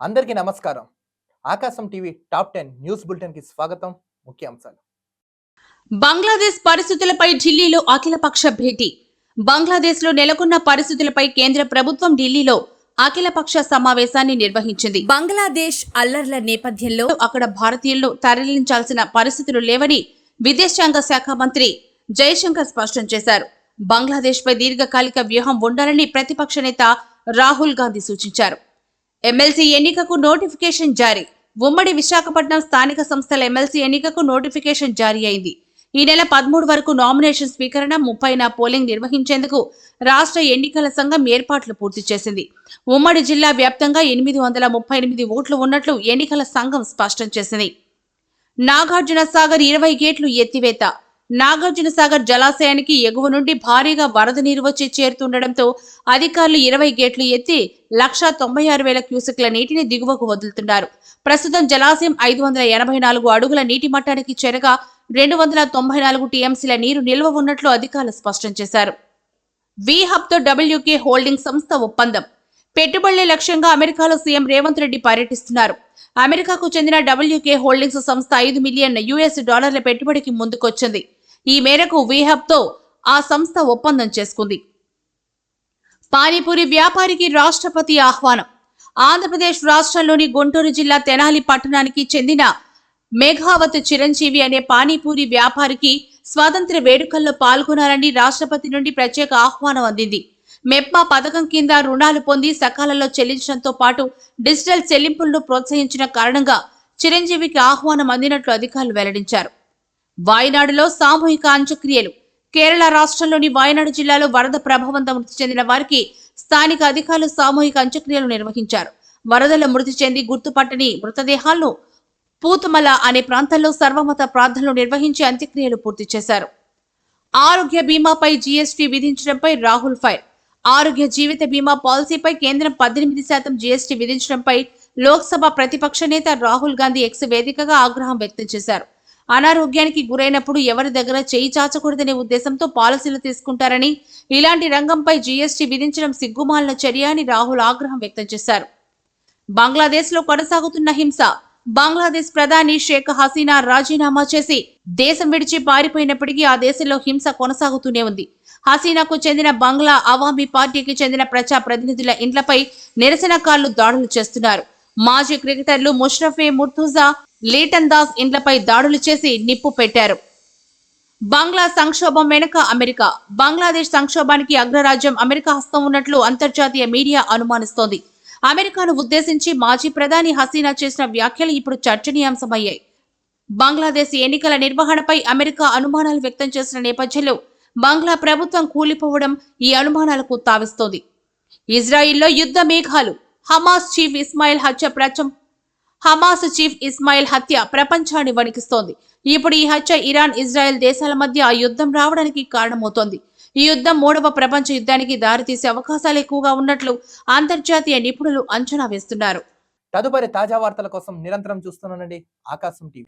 అందరికీ నమస్కారం. Aakasam TV top ten news బులెటిన్కి స్వాగతం. ముఖ్యాంశాలు బంగ్లాదేశ్ పరిస్థితులపై ఢిల్లీలో అఖిలపక్ష భేటీ. బంగ్లాదేశ్లో నెలకొన్న పరిస్థితులపై కేంద్ర ప్రభుత్వం ఢిల్లీలో అఖిలపక్ష సమావేశాన్ని నిర్వహించింది. బంగ్లాదేశ్ అల్లర్ల నేపథ్యంలో అక్కడ భారతీయులను తరలించాల్సిన పరిస్థితులు లేవని విదేశాంగ శాఖ మంత్రి జయశంకర్ స్పష్టం చేశారు. బంగ్లాదేశ్ పై దీర్ఘకాలిక వ్యూహం ఉండాలని ప్రతిపక్ష నేత రాహుల్ గాంధీ సూచించారు. ఎమ్మెల్సీ ఎన్నికకు నోటిఫికేషన్ జారీ. ఉమ్మడి విశాఖపట్నం స్థానిక సంస్థల ఎమ్మెల్సీ ఎన్నికకు నోటిఫికేషన్ జారీ అయింది. ఈ నెల పదమూడు వరకు నామినేషన్ స్వీకరణ ముప్పైన పోలింగ్ నిర్వహించేందుకు రాష్ట్ర ఎన్నికల సంఘం ఏర్పాట్లు పూర్తి చేసింది. ఉమ్మడి జిల్లా వ్యాప్తంగా ఎనిమిది వందల ముప్పై ఎనిమిది ఓట్లు ఉన్నట్లు ఎన్నికల సంఘం స్పష్టం చేసింది. నాగార్జున సాగర్ ఇరవై గేట్లు ఎత్తివేత నాగార్జున సాగర్ జలాశయానికి ఎగువ నుండి భారీగా వరద నీరు వచ్చి చేరుతుండటంతో అధికారులు ఇరవై గేట్లు ఎత్తి లక్ష తొంభై ఆరు వేల క్యూసెక్ల నీటిని దిగువకు వదులుతున్నారు. ప్రస్తుతం జలాశయం ఐదు వందల ఎనభై నాలుగు అడుగుల నీటి మట్టానికి చేరగా రెండు వందల తొంభై నాలుగు టీఎంసీల నీరు నిల్వ ఉన్నట్లు అధికారులు స్పష్టం చేశారు. వి డబ్ల్యూకే హోల్డింగ్ సంస్థ ఒప్పందం. పెట్టుబడులే లక్ష్యంగా అమెరికాలో సీఎం రేవంత్ రెడ్డి పర్యటిస్తున్నారు. అమెరికాకు చెందిన డబ్ల్యూకే హోల్డింగ్స్ సంస్థ ఐదు మిలియన్ యుఎస్ డాలర్ల పెట్టుబడికి ముందుకొచ్చింది. ఈ మేరకు వీహబ్తో ఆ సంస్థ ఒప్పందం చేసుకుంది. పానీపూరి వ్యాపారికి రాష్ట్రపతి ఆహ్వానం. ఆంధ్రప్రదేశ్ రాష్ట్రంలోని గుంటూరు జిల్లా తెనాలి పట్టణానికి చెందిన మేఘావత్ చిరంజీవి అనే పానీపూరి వ్యాపారికి స్వాతంత్ర వేడుకల్లో పాల్గొనాలని రాష్ట్రపతి నుండి ప్రత్యేక ఆహ్వానం అందింది. మెప్మా పథకం కింద రుణాలు పొంది సకాలంలో చెల్లించడంతో పాటు డిజిటల్ చెల్లింపులను ప్రోత్సహించిన కారణంగా చిరంజీవికి ఆహ్వానం అందినట్లు అధికారులు వెల్లడించారు. వాయనాడులో సామూహిక అంత్యక్రియలు. కేరళ రాష్ట్రంలోని వాయనాడు జిల్లాలో వరద ప్రభావంతో మృతి చెందిన వారికి స్థానిక అధికారులు సామూహిక అంత్యక్రియలు నిర్వహించారు. వరదలో మృతి చెంది గుర్తుపట్టని మృతదేహాలను పూతమల అనే ప్రాంతంలో సర్వమత ప్రార్థనలు నిర్వహించి అంత్యక్రియలు పూర్తి చేశారు. ఆరోగ్య బీమాపై జీఎస్టీ విధించడంపై రాహుల్ ఫైర్. ఆరోగ్య జీవిత బీమా పాలసీపై కేంద్రం పద్దెనిమిది శాతం జీఎస్టీ విధించడంపై లోక్సభ ప్రతిపక్ష నేత రాహుల్ గాంధీ ఎక్స్ వేదికగా ఆగ్రహం వ్యక్తం చేశారు. అనారోగ్యానికి గురైనప్పుడు ఎవరి దగ్గర చేయి చాచకూడదనే ఉద్దేశంతో పాలసీలు తీసుకుంటారని ఇలాంటి రంగంపై జీఎస్టీ విధించడం సిగ్గుమాలిన చర్య అని రాహుల్ ఆగ్రహం వ్యక్తం చేశారు. బంగ్లాదేశ్లో కొనసాగుతున్న హింస బంగ్లాదేశ్ ప్రధాని షేక్ హసీనా రాజీనామా చేసి దేశం విడిచి పారిపోయినప్పటికీ ఆ దేశంలో హింస కొనసాగుతూనే ఉంది. హసీనాకు చెందిన బంగ్లా అవామీ పార్టీకి చెందిన ప్రజా ప్రతినిధుల ఇండ్లపై నిరసనకారులు దాడులు చేస్తున్నారు. మాజీ క్రికెటర్లు ముష్రఫే ముర్తుజా లీటన్ దాస్ ఇండ్లపై దాడులు చేసి నిప్పు పెట్టారు. బంగ్లా సంక్షోభం వెనుక అమెరికా. బంగ్లాదేశ్ సంక్షోభానికి అగ్రరాజ్యం అమెరికా హస్తం ఉన్నట్లు అంతర్జాతీయ మీడియా అనుమానిస్తోంది. అమెరికాను ఉద్దేశించి మాజీ ప్రధాని హసీనా చేసిన వ్యాఖ్యలు ఇప్పుడు చర్చనీయాంశమయ్యాయి. బంగ్లాదేశ్ ఎన్నికల నిర్వహణపై అమెరికా అనుమానాలు వ్యక్తం చేసిన నేపథ్యంలో బంగ్లా ప్రభుత్వం కూలిపోవడం ఈ అనుమానాలకు తావిస్తోంది. ఇజ్రాయిల్లో యుద్ధ మేఘాలు. హమాస్ చీఫ్ ఇస్మాయిల్ హత్య ప్రచం హమాస్ చీఫ్ ఇస్మాయిల్ హత్య ప్రపంచాన్ని వణికిస్తోంది. ఇప్పుడు ఈ హత్య ఇరాన్ ఇజ్రాయెల్ దేశాల మధ్య ఆ యుద్ధం రావడానికి కారణమవుతోంది. ఈ యుద్ధం మూడవ ప్రపంచ యుద్ధానికి దారితీసే అవకాశాలు ఎక్కువగా ఉన్నట్లు అంతర్జాతీయ నిపుణులు అంచనా వేస్తున్నారు. తదుపరి తాజా వార్తల కోసం నిరంతరం చూస్తున్నానండి ఆకాశం టీవీ.